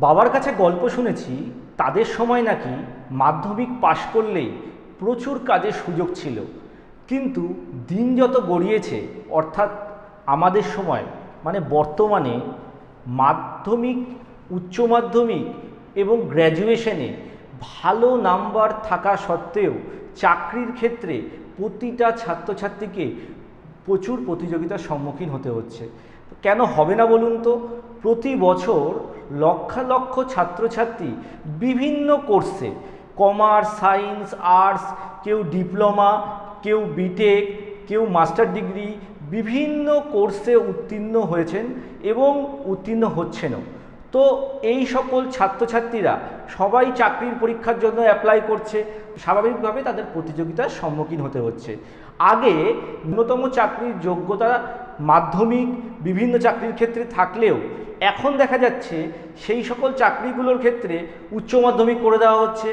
বাবার কাছে গল্প শুনেছি, তাদের সময় নাকি মাধ্যমিক পাশ করলেই প্রচুর কাজের সুযোগ ছিল। কিন্তু দিন যত গড়িয়েছে, অর্থাৎ আমাদের সময় মানে বর্তমানে মাধ্যমিক, উচ্চ মাধ্যমিক এবং গ্র্যাজুয়েশনে ভালো নাম্বার থাকা সত্ত্বেও চাকরির ক্ষেত্রে প্রতিটা ছাত্রছাত্রীকে প্রচুর প্রতিযোগিতার সম্মুখীন হতে হচ্ছে। কেন হবে না বলুন তো? প্রতি বছর লক্ষ লক্ষ ছাত্রছাত্রী বিভিন্ন কোর্সে, কমার্স, সায়েন্স, আর্টস, কেউ ডিপ্লোমা, কেউ বিটেক, কেউ মাস্টার ডিগ্রি বিভিন্ন কোর্সে উত্তীর্ণ হয়েছেন এবং উত্তীর্ণ হচ্ছেনও। তো এই সকল ছাত্রছাত্রীরা সবাই চাকরির পরীক্ষার জন্য অ্যাপ্লাই করছে। স্বাভাবিকভাবে তাদের প্রতিযোগিতার সম্মুখীন হতে হচ্ছে। আগে ন্যূনতম চাকরির যোগ্যতা মাধ্যমিক, বিভিন্ন চাকরির ক্ষেত্রে থাকলেও এখন দেখা যাচ্ছে সেই সকল চাকরিগুলোর ক্ষেত্রে উচ্চ মাধ্যমিক করে দেওয়া হচ্ছে।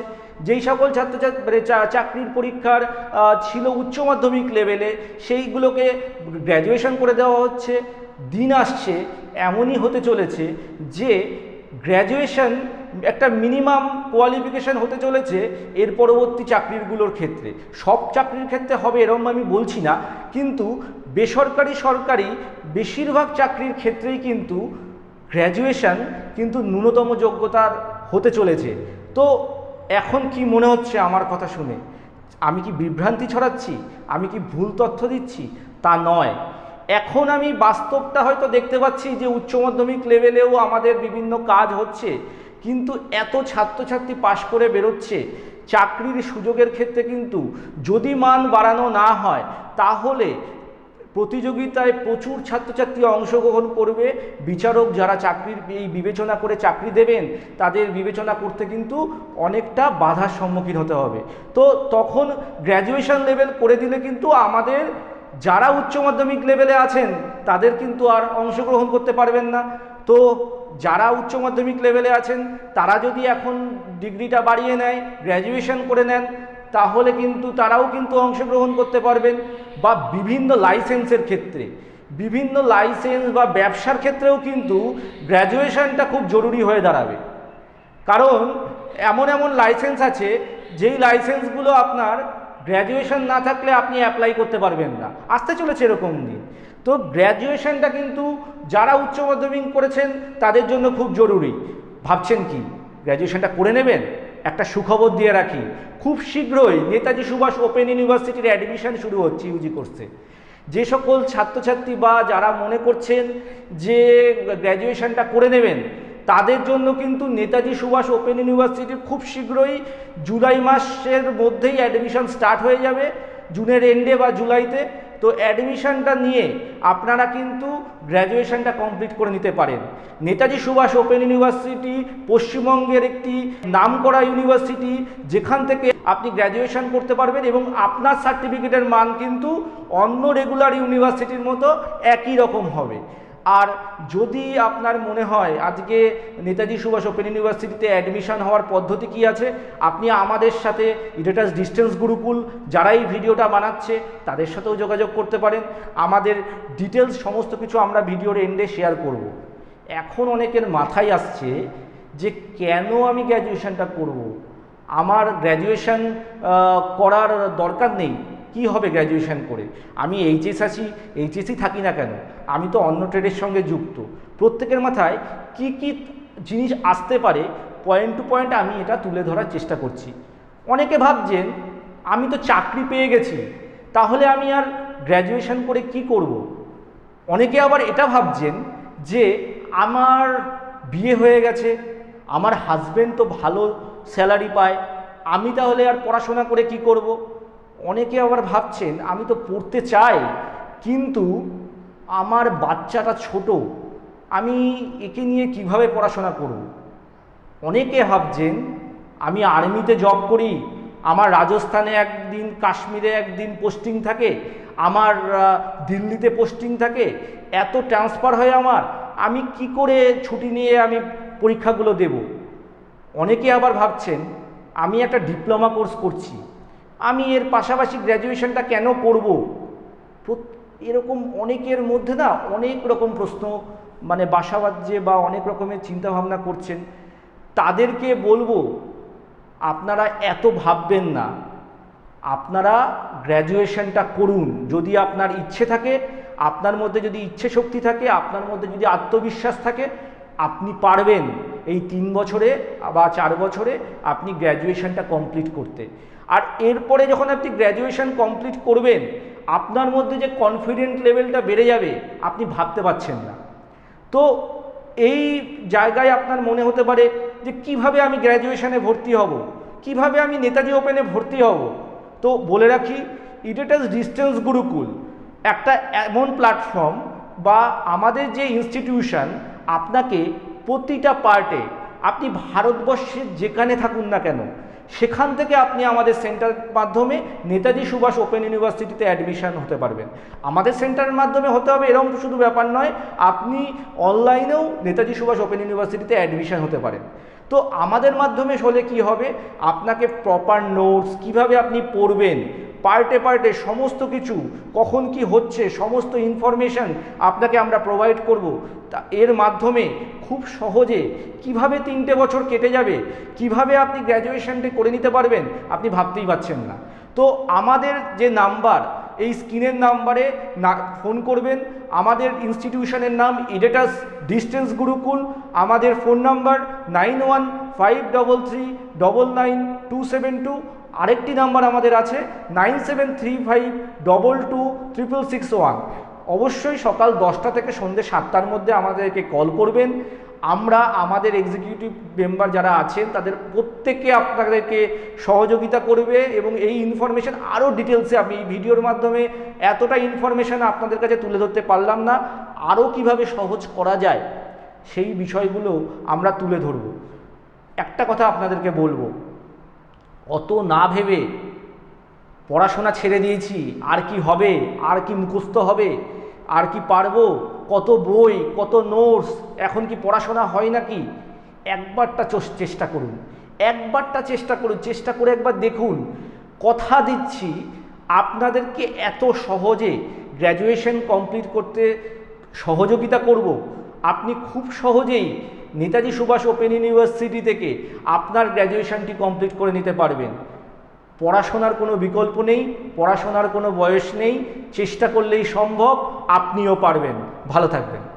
যেই সকল ছাত্রছাত্রী মানে চাকরির পরীক্ষার ছিল উচ্চ মাধ্যমিক লেভেলে সেইগুলোকে গ্র্যাজুয়েশন করে দেওয়া হচ্ছে। দিন আসছে, এমনই হতে চলেছে যে গ্র্যাজুয়েশন একটা মিনিমাম কোয়ালিফিকেশন হতে চলেছে এর পরবর্তী চাকরিগুলোর ক্ষেত্রে। সব চাকরির ক্ষেত্রে হবে এরম আমি বলছি না, কিন্তু বেসরকারি সরকারি বেশিরভাগ চাকরির ক্ষেত্রেই কিন্তু গ্র্যাজুয়েশন কিন্তু ন্যূনতম যোগ্যতার হতে চলেছে। তো এখন কি মনে হচ্ছে আমার কথা শুনে? আমি কি বিভ্রান্তি ছড়াচ্ছি? আমি কি ভুল তথ্য দিচ্ছি? তা নয়। এখন আমি বাস্তবটা হয়তো দেখতে পাচ্ছি যে উচ্চ মাধ্যমিক লেভেলেও আমাদের বিভিন্ন কাজ হচ্ছে, কিন্তু এত ছাত্রছাত্রী পাশ করে বেরোচ্ছে, চাকরির সুযোগের ক্ষেত্রে কিন্তু যদি মান বাড়ানো না হয়, তাহলে প্রতিযোগিতায় প্রচুর ছাত্রছাত্রী অংশগ্রহণ করবে। বিচারক যারা চাকরির, এই বিবেচনা করে চাকরি দেবেন, তাদের বিবেচনা করতে কিন্তু অনেকটা বাধার সম্মুখীন হতে হবে। তো তখন গ্র্যাজুয়েশন লেভেল করে দিলে কিন্তু আমাদের যারা উচ্চ মাধ্যমিক লেভেলে আছেন, তাদের কিন্তু আর অংশগ্রহণ করতে পারবেন না। তো যারা উচ্চ মাধ্যমিক লেভেলে আছেন, তারা যদি এখন ডিগ্রিটা বাড়িয়ে নেয় গ্র্যাজুয়েশন করে নেন তাহলে কিন্তু তারাও কিন্তু অংশগ্রহণ করতে পারবেন বা বিভিন্ন লাইসেন্সের ক্ষেত্রে। বিভিন্ন লাইসেন্স বা ব্যবসার ক্ষেত্রেও কিন্তু গ্র্যাজুয়েশনটা খুব জরুরি হয়ে দাঁড়াবে। কারণ এমন এমন লাইসেন্স আছে, যেই লাইসেন্সগুলো আপনার গ্র্যাজুয়েশন না থাকলে আপনি অ্যাপ্লাই করতে পারবেন না। আসতে চলেছে এরকম দিন। তো গ্র্যাজুয়েশনটা কিন্তু যারা উচ্চ মাধ্যমিক করেছেন, তাদের জন্য খুব জরুরি। ভাবছেন কি, গ্র্যাজুয়েশনটা করে নেবেন? একটা সুখবর দিয়ে রাখি, খুব শীঘ্রই নেতাজি সুভাষ ওপেন ইউনিভার্সিটির অ্যাডমিশন শুরু হচ্ছে ইউজি কোর্সে যে সকল ছাত্রছাত্রী বা যারা মনে করছেন যে গ্র্যাজুয়েশনটা করে নেবেন, তাদের জন্য কিন্তু নেতাজি সুভাষ ওপেন ইউনিভার্সিটির খুব শীঘ্রই জুলাই মাসের মধ্যেই অ্যাডমিশন স্টার্ট হয়ে যাবে, জুনের এন্ডে বা জুলাইতে। তো অ্যাডমিশানটা নিয়ে আপনারা কিন্তু গ্র্যাজুয়েশানটা কমপ্লিট করে নিতে পারেন। নেতাজি সুভাষ ওপেন ইউনিভার্সিটি পশ্চিমবঙ্গের একটি নামকরা ইউনিভার্সিটি যেখান থেকে আপনি গ্র্যাজুয়েশান করতে পারবেন এবং আপনার সার্টিফিকেটের মান কিন্তু অন্য রেগুলার ইউনিভার্সিটির মতো একই রকম হবে। আর যদি আপনার মনে হয় আজকে নেতাজি সুভাষ ওপেন ইউনিভার্সিটিতে অ্যাডমিশন হওয়ার পদ্ধতি কি আছে, আপনি আমাদের সাথে ইডেটাস ডিস্টেন্স গুরুকুল যারা এই ভিডিওটা বানাচ্ছে, তাদের সাথেও যোগাযোগ করতে পারেন আমাদের ডিটেলস সমস্ত কিছু আমরা ভিডিওর এন্ডে শেয়ার করব। এখন অনেকের মাথায় আসছে যে কেন আমি গ্র্যাজুয়েশনটা করব। আমার গ্র্যাজুয়েশন করার দরকার নেই কি হবে গ্র্যাজুয়েশন করে আমি এইচএস আছি এইচএসই থাকি না কেন আমি তো অন্য ট্রেডের সঙ্গে যুক্ত প্রত্যেকের মাথায় কি কি জিনিস আসতে পারে পয়েন্ট টু পয়েন্ট আমি এটা তুলে ধরার চেষ্টা করছি অনেকে ভাবছেন, আমি তো চাকরি পেয়ে গেছি, তাহলে আমি আর গ্র্যাজুয়েশন করে কি করব। অনেকে আবার এটা ভাবছেন যে আমার বিয়ে হয়ে গেছে, আমার হাজবেন্ড তো ভালো স্যালারি পায়, আমি তাহলে আর পড়াশোনা করে কি করব। অনেকে আবার ভাবছেন, আমি তো পড়তে চাই, কিন্তু আমার বাচ্চাটা ছোট, আমি একে নিয়ে কীভাবে পড়াশোনা করব? অনেকে ভাবছেন, আমি আর্মিতে জব করি, আমার রাজস্থানে একদিন, কাশ্মীরে একদিন পোস্টিং থাকে, আমার দিল্লিতে পোস্টিং থাকে, এত ট্রান্সফার হয় আমার, আমি কি করে ছুটি নিয়ে আমি পরীক্ষাগুলো দেব? অনেকে আবার ভাবছেন, আমি একটা ডিপ্লোমা কোর্স করছি আমি এর পাশাপাশি গ্র্যাজুয়েশনটা কেন করব? এরকম অনেকের মধ্যে না অনেক রকম প্রশ্ন মানে বাসা বা অনেক রকমের চিন্তাভাবনা করছেন। তাদেরকে বলব, আপনারা এত ভাববেন না। আপনারা গ্র্যাজুয়েশনটা করুন। যদি আপনার ইচ্ছে থাকে, আপনার মধ্যে যদি ইচ্ছে শক্তি থাকে, আপনার মধ্যে যদি আত্মবিশ্বাস থাকে আপনি পারবেন এই তিন বছরে বা চার বছরে আপনি গ্র্যাজুয়েশনটা কমপ্লিট করতে। আর এরপরে যখন আপনি গ্র্যাজুয়েশন কমপ্লিট করবেন, আপনার মধ্যে যে কনফিডেন্ট লেভেলটা বেড়ে যাবে, আপনি ভাবতে পারছেন না। তো এই জায়গায় আপনার মনে হতে পারে যে কীভাবে আমি গ্র্যাজুয়েশনে ভর্তি হব? কীভাবে আমি নেতাজি ওপেনে ভর্তি হব? তো বলে রাখি ইডেটাস ডিস্টেন্স গুরুকুল। একটা এমন প্ল্যাটফর্ম বা আমাদের যে ইনস্টিটিউশন আপনাকে প্রতিটা পার্টে, আপনি ভারতবর্ষের যেখানে থাকুন না কেন, সেখান থেকে আপনি আমাদের সেন্টার মাধ্যমে নেতাজি সুভাষ ওপেন ইউনিভার্সিটিতে অ্যাডমিশন হতে পারবেন। আমাদের সেন্টারের মাধ্যমে হতে হবে এরকম শুধু ব্যাপার নয়, আপনি অনলাইনেও নেতাজি সুভাষ ওপেন ইউনিভার্সিটিতে অ্যাডমিশন হতে পারেন। তো আমাদের মাধ্যমে হলে কি হবে? আপনাকে প্রপার নোটস কীভাবে আপনি পড়বেন পার্টে পার্টে সমস্ত কিছু, কখন কি হচ্ছে, সমস্ত ইনফরমেশন আপনাকে আমরা প্রোভাইড করব। তা এর মাধ্যমে খুব সহজে কীভাবে তিনটে বছর কেটে যাবে, কীভাবে আপনি গ্র্যাজুয়েশনটি করে নিতে পারবেন, আপনি ভাবতেই পারছেন না। তো আমাদের যে নাম্বার এই স্ক্রিনের নাম্বারে না ফোন করবেন। আমাদের ইনস্টিটিউশনের নাম ইডেটাস ডিস্টেন্স গুরুকুল আমাদের phone number nine one five double three double nine two seven two আরেকটি নাম্বার আমাদের আছে nine seven three five double two triple six one. অবশ্যই সকাল দশটা থেকে সন্ধ্যে সাতটার মধ্যে আমাদেরকে কল করবেন। আমরা, আমাদের এক্সিকিউটিভ মেম্বার যারা আছেন, তাদের প্রত্যেকে আপনাদেরকে সহযোগিতা করবে এবং এই ইনফরমেশন আরও ডিটেলসে আমি ভিডিওর মাধ্যমে এতটা ইনফরমেশন আপনাদের কাছে তুলে ধরতে পারলাম না, আরও কীভাবে সহজ করা যায় সেই বিষয়গুলো আমরা তুলে ধরব। একটা কথা আপনাদেরকে বলব অত না ভেবে পড়াশোনা ছেড়ে দিয়েছি, আর কি হবে, আর কি মুখস্থ হবে, আর কি পারব, কত বই, কত নোটস, এখন কি পড়াশোনা হয় নাকি? একবারটা চেষ্টা করুন, একবারটা চেষ্টা করুন, চেষ্টা করে একবার দেখুন। কথা দিচ্ছি, আপনাদেরকে এত সহজে গ্র্যাজুয়েশন কমপ্লিট করতে সহযোগিতা করব। আপনি খুব সহজেই নেতাজি সুভাষ ওপেন ইউনিভার্সিটি থেকে আপনার গ্র্যাজুয়েশানটি কমপ্লিট করে নিতে পারবেন। পড়াশোনার কোনো বিকল্প নেই, পড়াশোনার কোনো বয়স নেই, চেষ্টা করলেই সম্ভব, আপনিও পারবেন। ভালো থাকবেন।